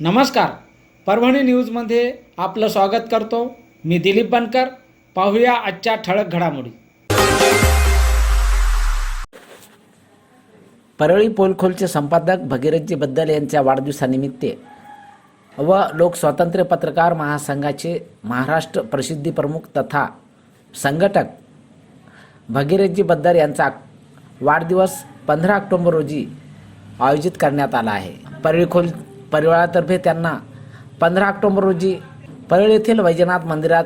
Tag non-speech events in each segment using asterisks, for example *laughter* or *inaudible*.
नमस्कार. परभणी न्यूजमध्ये आपलं स्वागत करतो. मी दिलीप बनकर. पाहूया आजच्या ठळक घडामोडी. परळी पोलखोलचे संपादक भगीरथजी बद्दल यांच्या वाढदिवसानिमित्त व लोकस्वातंत्र्य पत्रकार महासंघाचे महाराष्ट्र प्रसिद्धी प्रमुख तथा संघटक भगीरथजी बद्दल यांचा वाढदिवस पंधरा ऑक्टोबर रोजी आयोजित करण्यात आला आहे. परळी खोल परिवारातर्फे त्यांना पंधरा ऑक्टोबर रोजी परळ येथील वैजनाथ मंदिरात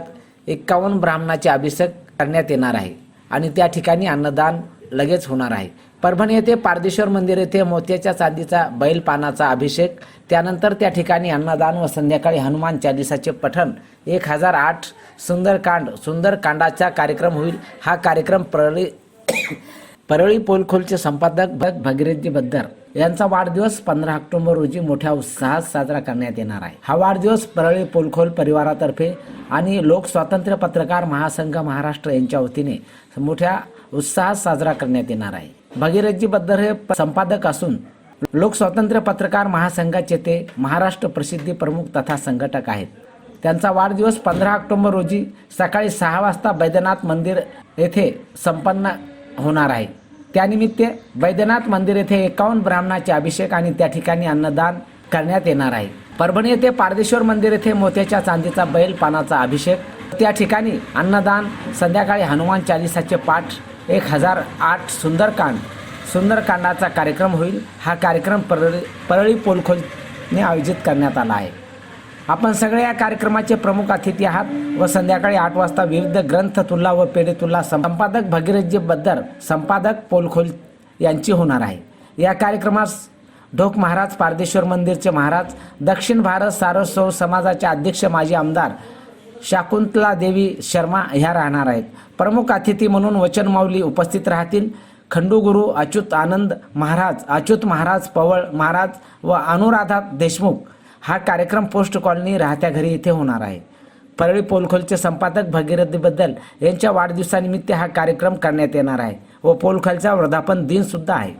एक्कावन्न ब्राह्मणाचे अभिषेक करण्यात येणार आहे आणि त्या ठिकाणी अन्नदान लगेच होणार आहे. परभणी येथे पारदेश्वर मंदिर येथे मोत्याच्या चांदीचा बैल पानाचा अभिषेक त्यानंतर त्या ठिकाणी अन्नदान व संध्याकाळी हनुमान चालिसाचे पठण एक हजार आठ सुंदरकांड सुंदरकांडाचा कार्यक्रम होईल. हा कार्यक्रम परळी *coughs* परळी पोलखोलचे संपादक भग भगीरथजी बद्दर यांचा वाढदिवस पंधरा ऑक्टोबर रोजी मोठ्या उत्साहात साजरा करण्यात येणार आहे. हा वाढदिवस परळी पोलखोल परिवारातर्फे आणि लोकस्वातंत्र्य पत्रकार महासंघ महाराष्ट्र यांच्या वतीने मोठ्या उत्साहात साजरा करण्यात येणार आहे. भगीरथजी बद्दर हे संपादक असून लोकस्वातंत्र्य पत्रकार महासंघाचे ते महाराष्ट्र प्रसिद्धी प्रमुख तथा संघटक आहेत. त्यांचा वाढदिवस पंधरा ऑक्टोबर रोजी सकाळी सहा वाजता बैद्यनाथ मंदिर येथे संपन्न होणार आहे. त्यानिमित्त वैद्यनाथ मंदिर येथे एकावन्न ब्राह्मणाचे अभिषेक आणि त्या ठिकाणी अन्नदान करण्यात येणार आहे. परभणी येथे पारदेश्वर मंदिर येथे मोत्याच्या चांदीचा बैल पानाचा अभिषेक. त्या ठिकाणी अन्नदान संध्याकाळी हनुमान चालिसाचे पाठ एक हजार आठ सुंदरकांड सुंदरकांडाचा कार्यक्रम होईल. हा कार्यक्रम परळी परळी पोलखोलने आयोजित करण्यात आला आहे. आपण सगळे या कार्यक्रमाचे प्रमुख अतिथी आहात व संध्याकाळी आठ वाजता विविध ग्रंथ तुल्ला व पेढे तुल्ला संपादक भगीरथजी बद्दर संपादक पोलखोल यांची होणार आहे. या कार्यक्रमास ढोक महाराज पारदेश्वर मंदिरचे महाराज दक्षिण भारत सारस्वर समाजाचे अध्यक्ष माजी आमदार शाकुंतला देवी शर्मा ह्या राहणार आहेत. प्रमुख अतिथी म्हणून वचनमाऊली उपस्थित राहतील. खंडूगुरू अच्युत आनंद महाराज अच्युत महाराज पवळ महाराज व अनुराधा देशमुख. हा कार्यक्रम पोस्ट कॉलनी राहत्या घरी इथे होणार आहे. परळी पोलखोलचे संपादक भगीरथीबद्दल यांच्या वाढदिवसानिमित्त हा कार्यक्रम करण्यात येणार आहे व पोलखोलचा वर्धापन दिन सुद्धा आहे.